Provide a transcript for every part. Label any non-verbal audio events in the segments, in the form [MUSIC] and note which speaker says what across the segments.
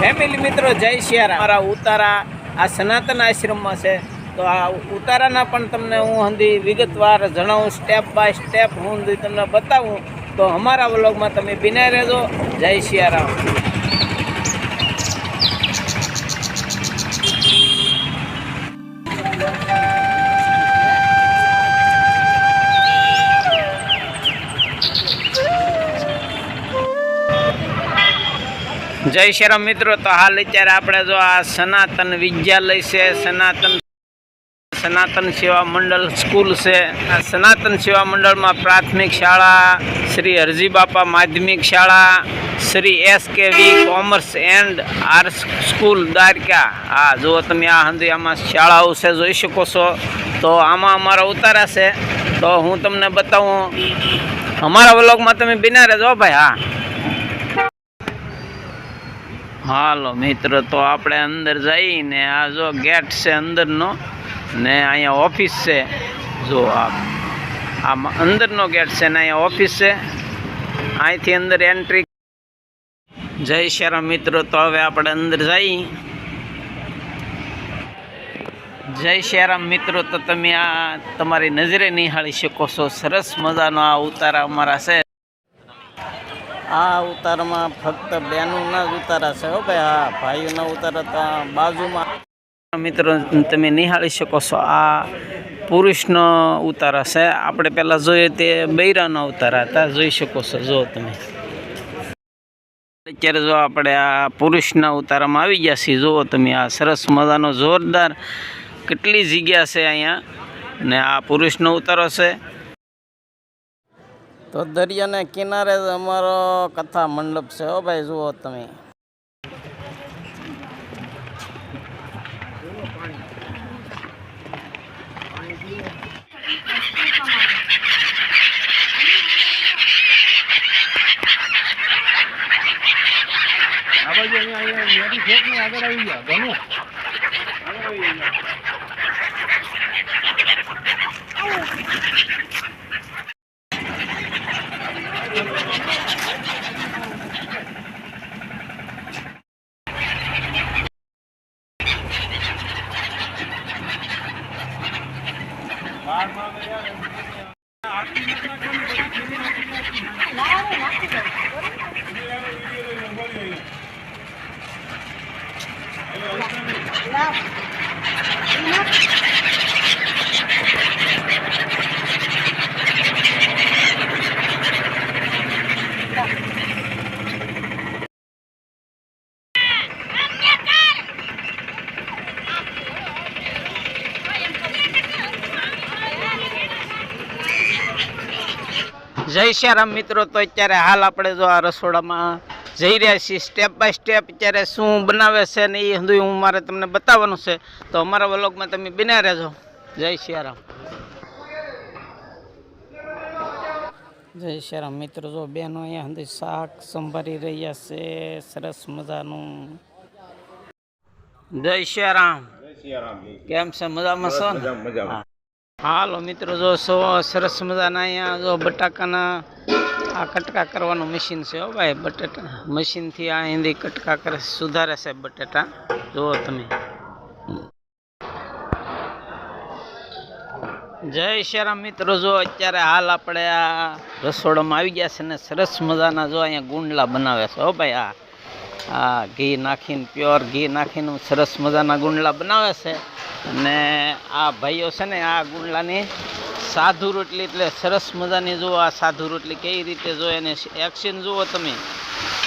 Speaker 1: Family મિત્રો, જય શિયારા મારા ઉતારા આ સનાતન આશ્રમમાં છે. તો આ ઉતારાના પણ તમને હું હંધી વિગતવાર જણાવું સ્ટેપ બાય સ્ટેપ હું તમને બતાવું. તો અમારા વ્લોગમાં તમે બિના રહેજો. જય શિયારામ. જય શ્રીરામ મિત્રો, તો હાલ અત્યારે આપણે જો આ સનાતન વિદ્યાલય છે, સનાતન સનાતન સેવા મંડળ સ્કૂલ છે. આ સનાતન સેવા મંડળમાં પ્રાથમિક શાળા, શ્રી હરજી બાપા માધ્યમિક શાળા, Shri S K V commerce and arts school Dwarka. હા, જો તમે આ હંધી આમાં શાળાઓ છે, જોઈ શકો છો. તો આમાં અમારા ઉતારા છે. તો હું તમને બતાવું, અમારા વ્લોગમાં તમે બિના રહેજો ભાઈ, હા. હાલો મિત્ર, તો આપણે અંદર જઈને આ જો ગેટ છે અંદરનો ને અહીંયા ઓફિસ છે. જો આ આમાં અંદરનો ગેટ છે ને અહીંયા ઓફિસ છે. અહીંથી અંદર એન્ટ્રી જય શ્યારામ મિત્રો, તો હવે આપણે અંદર જઈ. જય શ્યારામ મિત્રો, તો તમે આ તમારી નજરે નિહાળી શકો છો. સરસ મજાનો આ ઉતારા અમારા છે. આ ઉતારમાં ફક્ત બહેનોના જ ઉતારા છે હો ભાઈ. હા ભાઈઓના ઉતારા તો બાજુમાં. મિત્રો, તમે નિહાળી શકો છો, આ પુરુષનો ઉતારા છે. આપણે પહેલાં જોઈએ તે બૈરાના ઉતારા હતા. જોઈ શકો છો, જો તમે. અત્યારે જો આપણે આ પુરુષના ઉતારામાં આવી ગયા છીએ. જુઓ તમે, આ સરસ મજાનો જોરદાર કેટલી જગ્યા છે અહીંયા. ને આ પુરુષનો ઉતારો છે. તો દરિયાના કિનારે અમારો કથા મંડપ છે હો ભાઈ જુઓ તમે. જય શ્યારામ મિત્રો તો અત્યારે હાલ આપણે જો આ રસોડામાં જઈ રહ્યા છીએ. સ્ટેપ બાય સ્ટેપ અત્યારે શું બનાવે છે ને એ હંધું હું મારે તમને બતાવવાનું છે. તો અમારા વ્લોગમાં તમે બિના રહેજો. જય શ્યારામ. જય શ્યારામ મિત્રો જો બહેનો અહીંયા હંધી શાક સંભાળી રહ્યા છે. સરસ મજાનું. જય શ્યારામ. કેમ છે? મજામાં છો ને. હાલો મિત્રો, જો સો સરસ મજાના અહીંયા જો બટાકાના આ કટકા કરવાનું મશીન છે હો ભાઈ, બટેટા. મશીનથી આ હિન્દી કટકા કરે સુધારે છે બટેટા. જુઓ તમે. જય શ્રીરામ મિત્રો, જો અત્યારે હાલ આપણે આ રસોડામાં આવી ગયા છે ને, સરસ મજાના જો અહીંયા ગુંડલા બનાવે છે હો ભાઈ, આ. આ ઘી નાખીને, પ્યોર ઘી નાખીને સરસ મજાના ગુંડલા બનાવે છે. અને આ ભાઈઓ છે ને, આ ગુંડલાની સાધુ રોટલી એટલે સરસ મજાની જુઓ, આ સાધુ રોટલી કઈ રીતે જો એને એક્શન જુઓ તમે.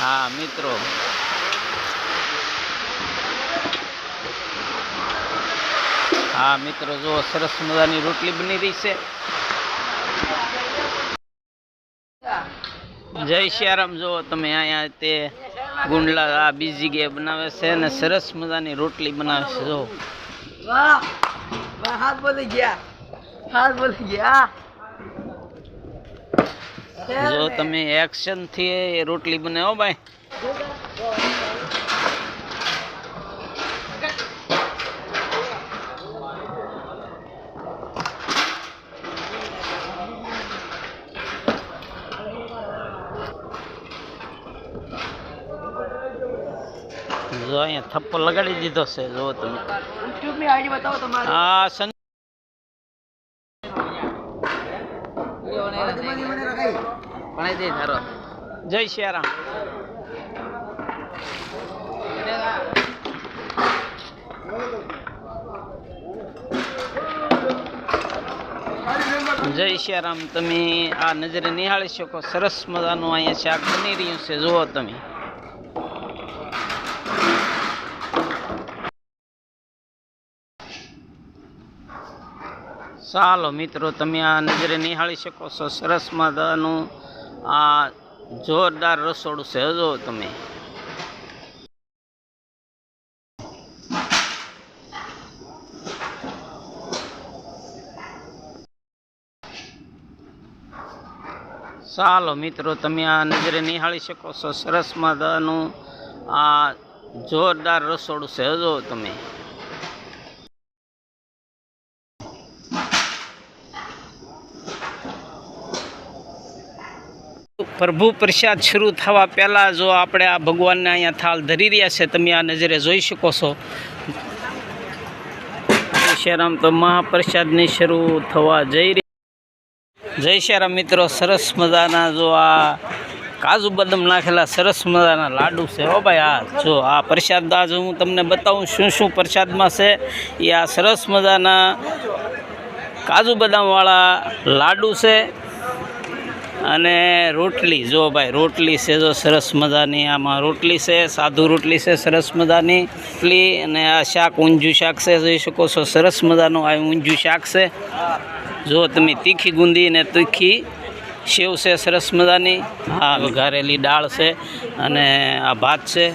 Speaker 1: હા, મિત્રો. હા, મિત્રો, જુઓ, સરસ મજાની રોટલી બની રહી છે. જય શ્યારામ જુઓ, તમે અહીંયા તે ગુંડલા આ બીજી જગ્યાએ બનાવે છે અને સરસ મજાની રોટલી બનાવે છે જો.
Speaker 2: વાહ હાથ બોલી ગયા. હાથ બોલી ગયા.
Speaker 1: જો તમે એક્શનથી એ રોટલી બનાવો ભાઈ. જો અહીંયા થપ્પો લગાડી દીધો છે જો તમે. સન જય શિયારામ. જય શિયારામ તમે આ નજરે નિહાળી શકો. સરસ મજાનું અહીંયા શાક બની રહ્યું છે જુઓ તમે. ચાલો મિત્રો, તમે આ નજરે નિહાળી શકો છો. સરસ મજાનું આ જોરદાર રસોડું છે. હજો તમે. ચાલો મિત્રો, તમે આ નજરે નિહાળી શકો છો. સરસ મજાનું આ જોરદાર રસોડું છે. હજો તમે. પ્રભુ પ્રસાદ શરૂ થવા પહેલાં જો આપણે આ ભગવાનને અહીંયા થાળ ધરી રહ્યા છે, તમે આ નજરે જોઈ શકો છો. શ્યારામ, તો મહાપ્રસાદની શરૂ થવા જઈ રહી જય શ્યારામ મિત્રો, સરસ મજાના જો આ કાજુ બદામ નાખેલા સરસ મજાના લાડુ છે. હો ભાઈ, આ જો આ પ્રસાદ આજ હું તમને બતાવું શું શું પ્રસાદમાં છે, એ આ સરસ મજાના કાજુ બદામવાળા લાડુ છે. અને રોટલી, જો ભાઈ, રોટલી છે જો સરસ મજાની, આમાં રોટલી છે, સાદુ રોટલી છે, સરસ મજાની, રોટલી અને આ શાક ઊંજું શાક છે, જોઈ શકો છો, સરસ મજાનું આ ઊંજું શાક છે. જો તમે તીખી ગુંદી અને તીખી સેવ છે, સરસ મજાની, આ વઘારેલી દાળ છે અને આ ભાત છે.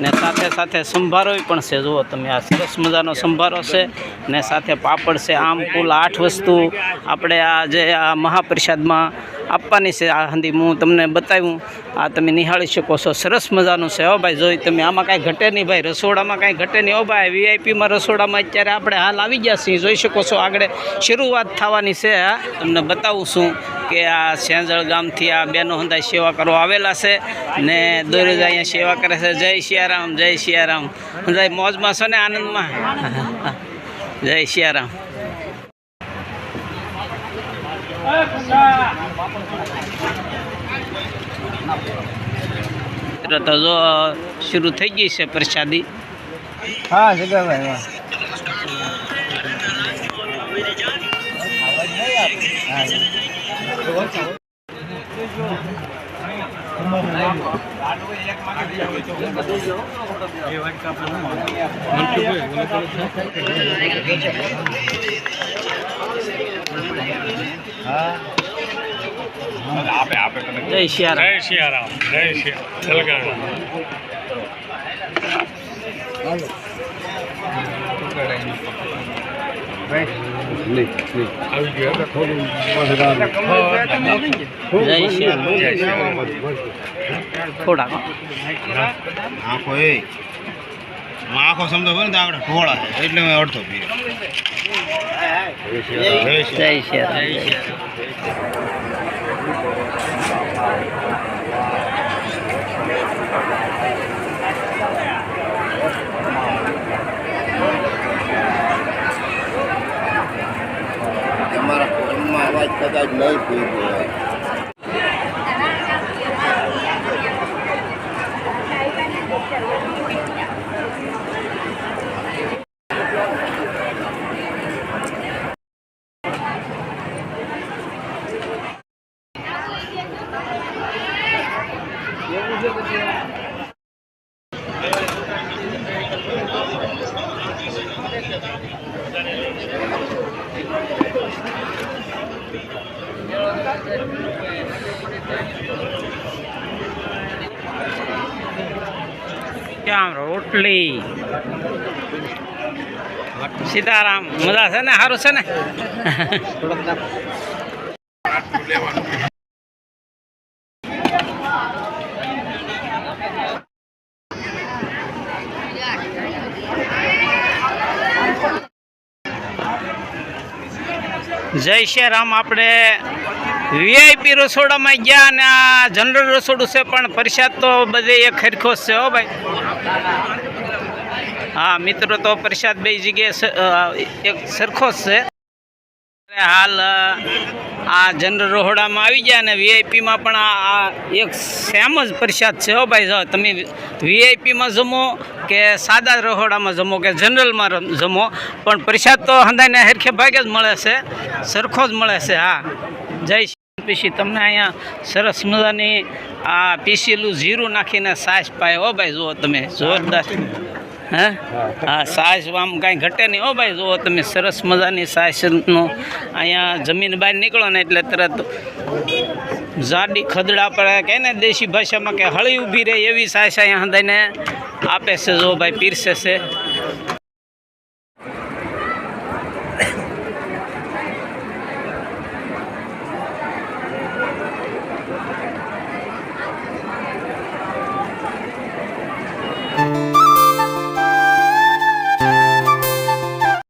Speaker 1: ને સાથે સાથે સંભારો પણ છે. જુઓ તમે, આ સરસ મજાનો સંભારો છે ને સાથે પાપડ છે, આમ કુલ આઠ વસ્તુ આપણે આ જે આ મહાપ્રસાદમાં આપવાની છે. આ હંધી હું તમને બતાવ્યું, આ તમે નિહાળી શકો છો. સરસ મજાનું છે હો ભાઈ, જોઈ તમે, આમાં કાંઈ ઘટે નહીં ભાઈ, રસોડામાં કાંઈ ઘટે નહીં. હો ભાઈ વીઆઈપીમાં રસોડામાં અત્યારે આપણે હાલ આવી ગયા છીએ. જોઈ શકો છો, આગળ શરૂઆત થવાની છે. તમને બતાવું છું. કે આ સેંજળ ગામથી આ બેનો હંધાઈ સેવા કરવા આવેલા છે ને દરરોજ અહીંયા સેવા કરે છે. જય સિયારામ જય સિયારામ. હંધાઈ મોજમાં છો ને આનંદમાં? [LAUGHS] જય સિયારામ. તો જો શરૂ થઈ ગઈ છે પ્રસાદી.
Speaker 2: હા જગાભાઈ વાહ
Speaker 1: જય. સિયારામ
Speaker 3: જય શિયારામ જય શિયારામ જલગાણા
Speaker 1: જય
Speaker 3: શિયા સિયારામ
Speaker 4: આખો એ આખો સમજો ને આપણે ઢોળા છે એટલે મેં અડધો પીએ
Speaker 1: જય સિયારામ
Speaker 4: તમારા ફોનમાં અવાજ કદાચ નહીં પી
Speaker 1: ક્યાં રોટલી? સીતારામ મજા છે ને? સારું છે ને? જય શ્રી રામ. આપણે વીઆઈપી રસોડામાં ગયા અને આ જનરલ રસોડું છે, પણ પ્રસાદ તો બધે એક ખરખો છે હો ભાઈ. હા, મિત્રો તો પ્રસાદ બે જગ્યાએ એક સરખો છે. હાલ આ જનરલ રોહડામાં આવી ગયા અને વીઆઈપીમાં પણ આ એક સેમ જ પ્રસાદ છે હો ભાઈ. તમે વીઆઈપીમાં જમો કે સાદા રહોડામાં જમો કે જનરલમાં જમો પણ પ્રસાદ તો હંધાઈને હરખે ભાગે જ મળે છે. સરખો જ મળે છે હા. જય પછી તમને અહીંયા સરસ મજાની આ પીસેલું જીરું નાખીને સાસ પાય હો ભાઈ. જુઓ તમે. જોરદાર. હે? હા, સાસ આમ કાંઈ ઘટે નહીં. હો ભાઈ, જુઓ તમે, સરસ મજાની સાસનું અહીંયા જમીન બહાર નીકળો ને એટલે તરત જાડી ખદડા પર કહે ને દેશી ભાષામાં કે હળી ઊભી રહે એવી સાસ અહીંયા હંધાઈને આપે છે. જો ભાઈ, પીરસે છે.